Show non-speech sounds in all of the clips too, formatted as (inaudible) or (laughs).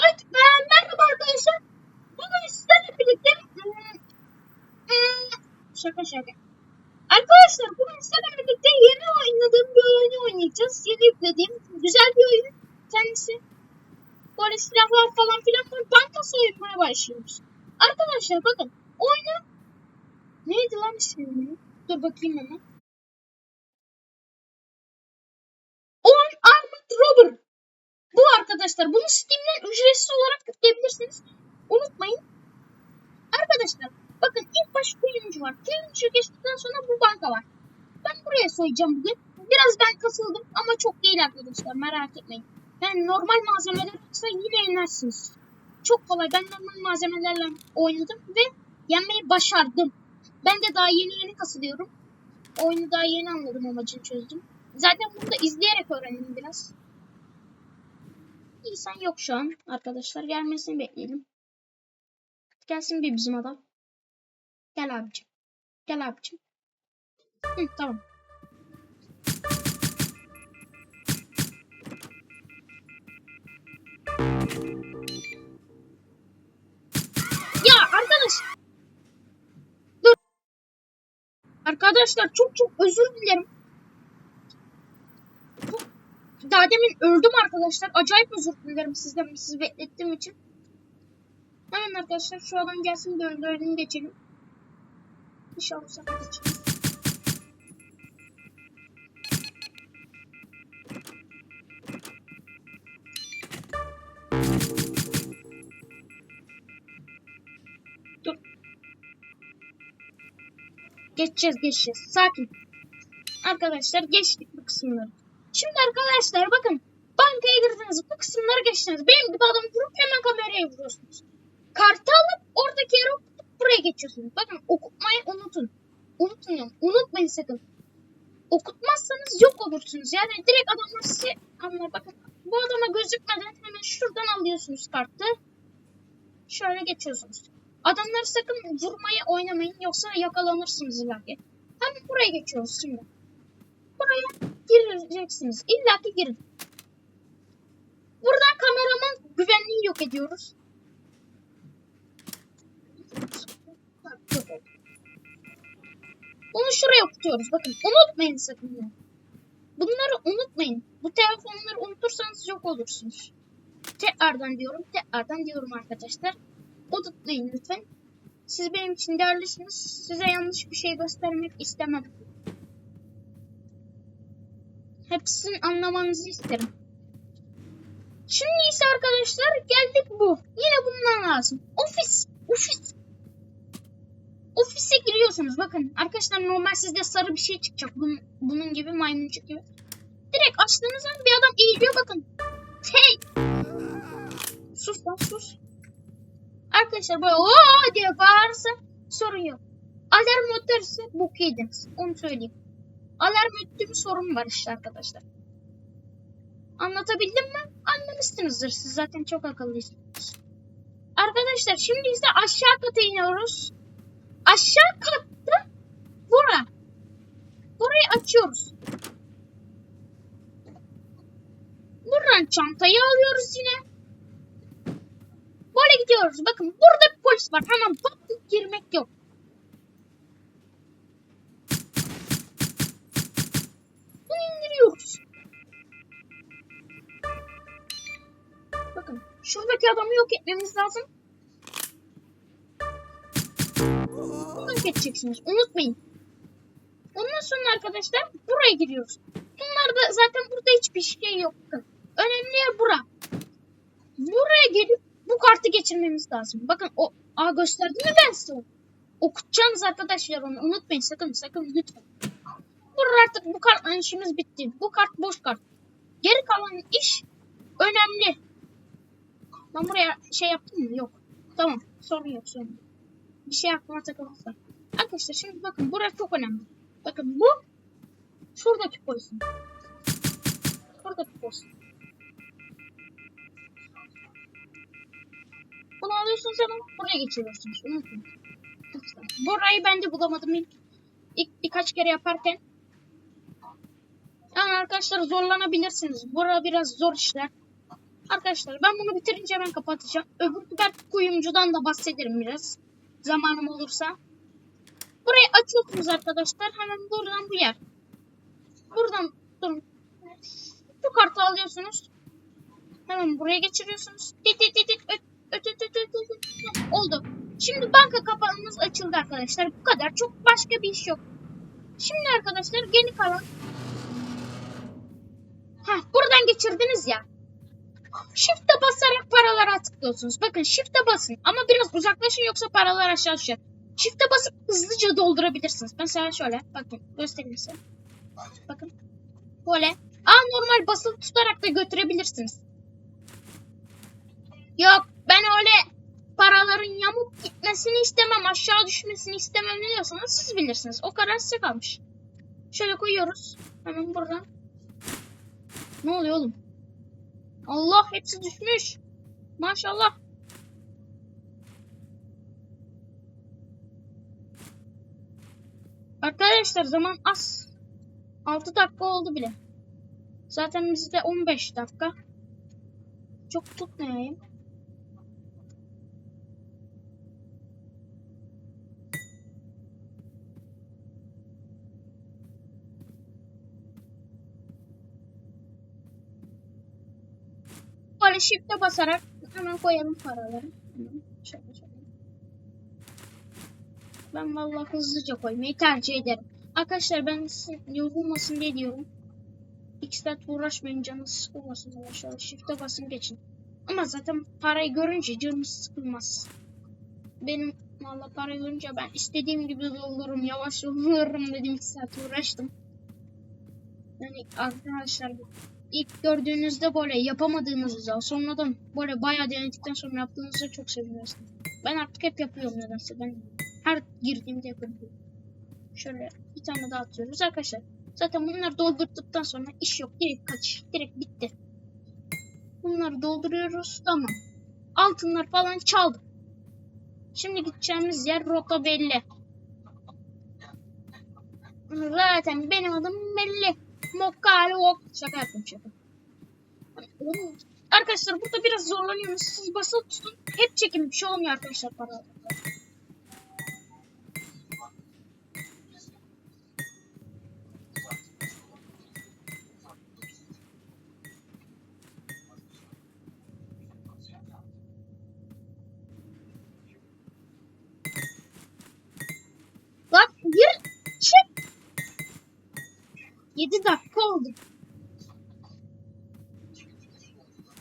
Evet, e, merhaba arkadaşlar. Bugün sizlerle birlikte hmm, hmm, şaka şaka. Arkadaşlar bugün sizlerle birlikte yeni oynadığım bir oyunu oynayacağız. Yeni yüklediğim güzel bir oyun kendisi. Böyle silahlar falan filan var. Banka soyulmaya başlıyoruz. Arkadaşlar bakın oyunu neydi lan ismi? Dur bakayım hemen. On Armored Robber. Bu arkadaşlar bunu Steam'den ücretsiz olarak yükleyebilirsiniz. Unutmayın. Arkadaşlar bakın ilk baş kuyumcu var. Kuyumcu geçtikten sonra bu banka var. Ben buraya soyacağım bugün. Biraz ben kasıldım ama çok değil arkadaşlar merak etmeyin. Yani normal malzemeler olsa yine yenersiniz. Çok kolay. Ben normal malzemelerle oynadım ve yenmeyi başardım. Ben de daha yeni yeni kasılıyorum. Oyunu daha yeni anladım amacını çözdüm. Zaten bunu da izleyerek öğrendim biraz. İnsan yok şu an arkadaşlar. Gelmesini bekleyelim. Gelsin bir bizim adam. Gel abicim. Gel abicim. Hı, tamam. Ya arkadaş. Dur. Arkadaşlar çok çok özür dilerim. Çok daha demin öldüm arkadaşlar. Acayip özür dilerim sizden sizi beklettiğim için. Hemen arkadaşlar şu adam gelsin bir öldürelim geçelim. İnşallah sefer geçelim. Dur. Geçeceğiz geçeceğiz. Sakin. Arkadaşlar geçtik bu kısımları. Şimdi arkadaşlar bakın bankaya girdiniz bu kısımları geçtiniz. Benim gibi adam vurup hemen kameraya vuruyorsunuz. Kartı alıp oradaki yere buraya geçiyorsunuz. Bakın okutmayı unutun. Ya. Unutmayın sakın. Okutmazsanız yok olursunuz. Yani direkt adamlar size anlar. Bakın bu adama gözükmeden hemen şuradan alıyorsunuz kartı. Şöyle geçiyorsunuz. Adamları sakın vurmaya oynamayın yoksa yakalanırsınız ileride. Hemen buraya geçiyoruz şimdi. Buraya gireceksiniz. İlla ki girin. Buradan kameraman güvenliği yok ediyoruz. Bunu şuraya okutuyoruz. Bakın unutmayın sakın. Bunları unutmayın. Bu telefonları unutursanız yok olursunuz. Tekrardan diyorum. Tekrardan diyorum arkadaşlar. Unutmayın lütfen. Siz benim için değerlisiniz. Size yanlış bir şey göstermek istemem. Hepsini anlamanızı isterim. Şimdi ise arkadaşlar geldik bu. Yine bundan lazım. Ofis. Ofis. Ofise giriyorsunuz. Bakın arkadaşlar normal sizde sarı bir şey çıkacak. Bunun, bunun gibi maymuncuk gibi. Direkt açtığınız zaman bir adam eğiliyor bakın. Hey. Sus lan sus. Arkadaşlar böyle ooo diye bağırırsa sorun yok. Alarm öterse bok yediniz. Onu söyleyeyim. Alarm öttüğü bir sorun var işte arkadaşlar. Anlatabildim mi? Anlamışsınızdır. Siz zaten çok akıllısınız. Arkadaşlar şimdi ise aşağı kata iniyoruz. Aşağı katta bura. Burayı açıyoruz. Buradan çantayı alıyoruz yine. Böyle gidiyoruz. Bakın burada polis var. Hemen patlık girmek yok. Bakın şuradaki adamı yok etmemiz lazım. Buradan geçeceksiniz. Unutmayın. Ondan sonra arkadaşlar buraya giriyoruz. Bunlar da zaten burada hiçbir şey yok. Bakın. Önemli yer bura. Buraya gelip bu kartı geçirmemiz lazım. Bakın o Aa gösterdim mi ben size onu? Arkadaşlar onu. Unutmayın sakın sakın lütfen. Burada artık bu kartla işimiz bitti. Bu kart boş kart. Geri kalan iş önemli. Ben buraya şey yaptım mı? Yok. Tamam. Sorun yok sorun. Bir şey aklıma takılırsa. Arkadaşlar şimdi bakın burası çok önemli. Bakın bu şuradaki pozisyon. Şuradaki pozisyon. Bunu alıyorsunuz ama buraya geçiriyorsunuz. Unutmayın. Burayı ben de bulamadım ilk, ilk birkaç kere yaparken. Yani arkadaşlar zorlanabilirsiniz. Bura biraz zor işler. Arkadaşlar ben bunu bitirince ben kapatacağım. Öbür belki kuyumcudan da bahsederim biraz. Zamanım olursa. Burayı açıyorsunuz arkadaşlar. Hemen buradan bu yer. Buradan durun. Bu kartı alıyorsunuz. Hemen buraya geçiriyorsunuz. Öt öt, öt. Heh, Oldu. Şimdi banka kapağımız açıldı arkadaşlar. Bu kadar. Çok başka bir iş yok. Şimdi arkadaşlar geri kalan. Heh, buradan geçirdiniz ya. Shift'e basarak paralara tıklıyorsunuz. Bakın Shift'e basın ama biraz uzaklaşın yoksa paralar aşağı düşer. Shift'e basıp hızlıca doldurabilirsiniz. Mesela şöyle bakın göstereyim size. Bakın. Böyle. Aa normal basılı tutarak da götürebilirsiniz. Yok ben öyle paraların yamuk gitmesini istemem, aşağı düşmesini istemem ne diyorsanız siz bilirsiniz. O karar size kalmış. Şöyle koyuyoruz. Hemen buradan. Ne oluyor oğlum? Allah hepsi düşmüş. Maşallah. Arkadaşlar zaman az. 6 dakika oldu bile. Zaten bizde 15 dakika. Çok tutmayayım. Böyle shift'e basarak hemen koyalım paraları. Hemen şöyle şöyle. Ben vallahi hızlıca koymayı tercih ederim. Arkadaşlar ben yorulmasın diye diyorum. İki saat uğraşmayın canınız sıkılmasın. Şöyle shift'e basın geçin. Ama zaten parayı görünce canınız sıkılmaz. Benim vallahi para görünce ben istediğim gibi doldururum. Yavaş (laughs) doldururum dedim iki saat uğraştım. Yani arkadaşlar ilk gördüğünüzde böyle yapamadığınızda sonradan böyle bayağı denedikten sonra yaptığınızda çok seviniyorsunuz. Ben artık hep yapıyorum nedense. Ben her girdiğimde yapıyorum. Şöyle bir tane daha atıyoruz arkadaşlar. Zaten bunları doldurduktan sonra iş yok. Direkt kaç. Direkt bitti. Bunları dolduruyoruz. Tamam. Altınlar falan çaldık. Şimdi gideceğimiz yer rota belli. Zaten benim adım belli. Mokkale Wok. Şaka yaptım şaka. Arkadaşlar burada biraz zorlanıyorsunuz. Siz basılı tutun. Hep çekin. Bir şey olmuyor arkadaşlar para. 7 dakika oldu.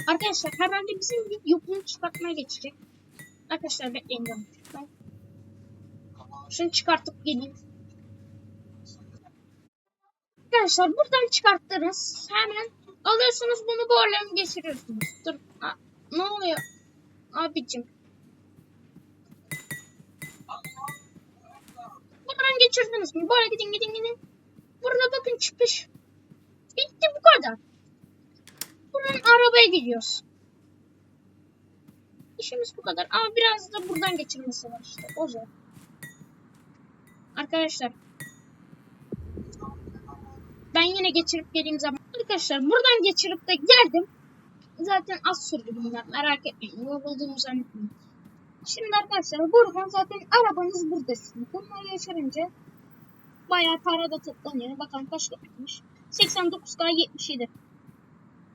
Arkadaşlar herhalde bizim yokluğunu çıkartmaya geçecek. Arkadaşlar bekleyin canım. Ben şunu çıkartıp geleyim. Arkadaşlar buradan çıkarttınız. Hemen alıyorsunuz bunu mi geçiriyorsunuz? Dur. Aa, ne oluyor? Abicim. Buradan geçirdiniz mi? Böyle gidin gidin gidin. Burada bakın çıkış. Bitti bu kadar. Buradan arabaya gidiyoruz. İşimiz bu kadar. Ama biraz da buradan geçirmesi var işte. O zor. Arkadaşlar. Ben yine geçirip geleyim zaman. Arkadaşlar buradan geçirip de geldim. Zaten az sürdü bunlar. Merak etmeyin. Yorulduğumu zannetmeyin. Şimdi arkadaşlar buradan zaten arabanız burada. Bunları geçirince bayağı para da toplanıyor. Bakalım kaç tutmuş. 89 k 77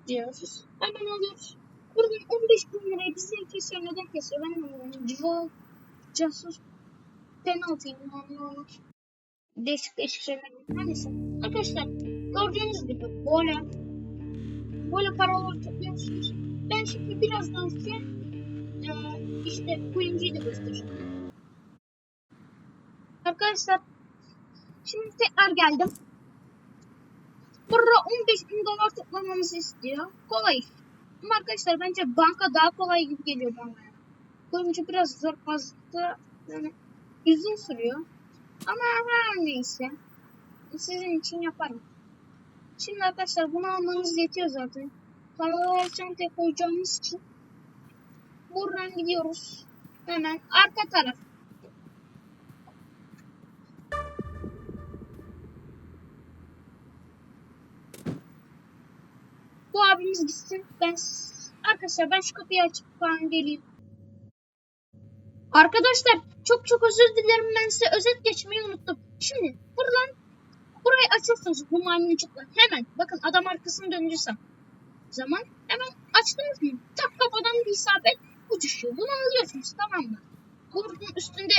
diyoruz. Hemen alıyoruz. Buradan 15 bin lirayı bizden kesiyor. Neden kesiyor? Ben anlamıyorum. Civo, casus, penaltı, anlamıyorum. Değişik değişik şeyler. Neyse. Arkadaşlar gördüğünüz gibi böyle böyle paralar topluyorsunuz. Ben şimdi birazdan size e, işte kuyumcuyu da göstereceğim. Arkadaşlar şimdi tekrar geldim. Burada 15 bin dolar toplamamızı istiyor. Kolay iş. Ama arkadaşlar bence banka daha kolay gibi geliyor bana. Kuyumcu biraz zor fazla yani uzun sürüyor. Ama her neyse. Sizin için yaparım. Şimdi arkadaşlar bunu almanız yetiyor zaten. Paraları çantaya koyacağımız için buradan gidiyoruz. Hemen arka taraf. Abimiz gitsin. Ben Arkadaşlar ben şu kapıyı açıp falan geleyim. Arkadaşlar çok çok özür dilerim ben size özet geçmeyi unuttum. Şimdi buradan burayı açıyorsunuz bu maymuncukla. Hemen bakın adam arkasını döndürsem zaman hemen açtınız mı? Tak kafadan bir isabet bu düşüyor. Bunu alıyorsunuz tamam mı? Bunun üstünde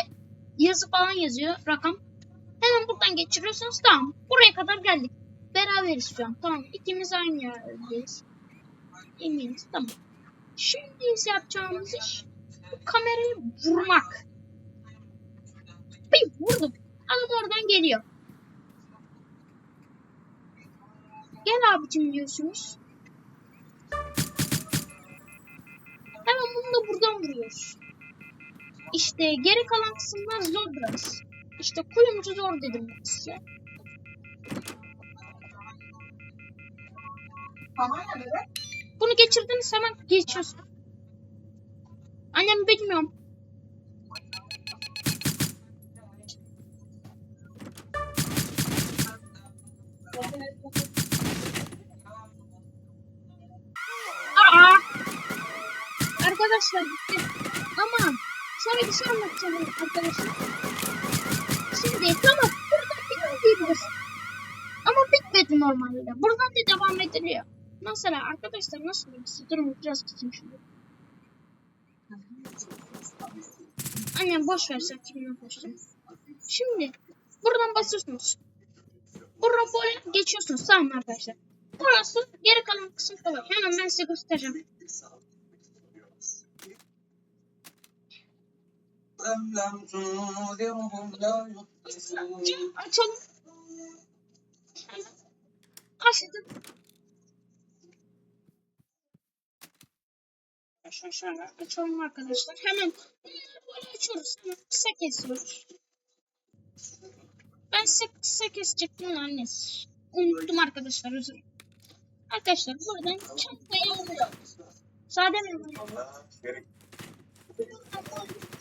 yazı falan yazıyor rakam. Hemen buradan geçiriyorsunuz tamam. Buraya kadar geldik. Beraberiz şu an tamam. İkimiz aynı yerdeyiz. Eminiz tamam. Şimdi ise yapacağımız iş bu kamerayı vurmak. Bir vurdum. Adam oradan geliyor. Gel abicim diyorsunuz. Hemen bunu da buradan vuruyoruz. İşte geri kalan kısımlar zor biraz. İşte kuyumcu zor dedim ben size. Bunu geçirdiniz hemen geçiyorsun. Annem bilmiyorum. Aa! Arkadaşlar bitti. Ama sana bir şey anlatacağım arkadaşlar. Şimdi tamam burada bitmedi Ama bitmedi normalde. Buradan da devam ediliyor. Mesela arkadaşlar nasıl diyeyim size durumu biraz tutayım şunu. Aynen boş ver sen kimden koştun. Şimdi buradan basıyorsunuz. Burada böyle geçiyorsunuz tamam arkadaşlar. Burası geri kalan kısım kolay. Hemen ben size göstereceğim. Açalım. Açtım. Şöyle şöyle açalım arkadaşlar. Hemen böyle açıyoruz. Kısa kesiyoruz. Ben size kısa kesecektim annesi. Unuttum arkadaşlar özür. Arkadaşlar buradan çantayı alıyoruz. Sade?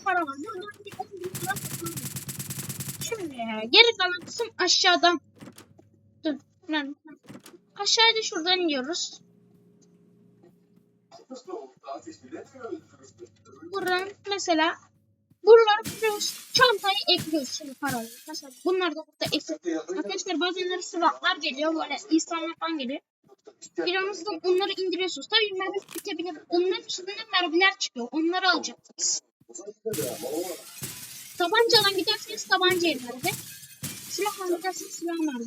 Para var. Buradan bir geri kalan kısım aşağıdan. Dur. Ben, aşağıda şuradan iniyoruz. Buradan mesela buraları kuruyoruz. Çantayı ekliyoruz şimdi paraları. Mesela bunlar da burada eksik. Arkadaşlar bazenleri sıvaklar geliyor. Böyle insanlar falan geliyor. Biranızda onları indiriyorsunuz. Tabii mermi bitebilir. Onların üstünde mermiler çıkıyor. Onları alacaksınız. Tabancadan giderseniz tabanca mermi. Silahla giderseniz silah mermi.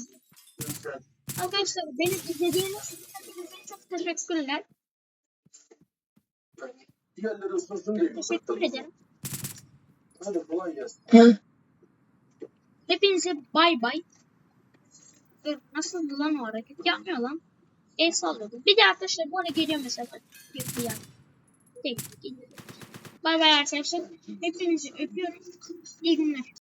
Arkadaşlar beni izlediğiniz için çok teşekkürler. Diğerleri ısınsın diye. Teşekkür ederim. Hadi kolay gelsin. Hepinize bay bay. Dur nasıl lan o hareket? Yapmıyor lan. El sallıyordu. Bir de arkadaşlar bu arada geliyor mesela. Bir yer. Tek geliyor. Bay bay arkadaşlar. Hepinizi öpüyorum. İyi günler.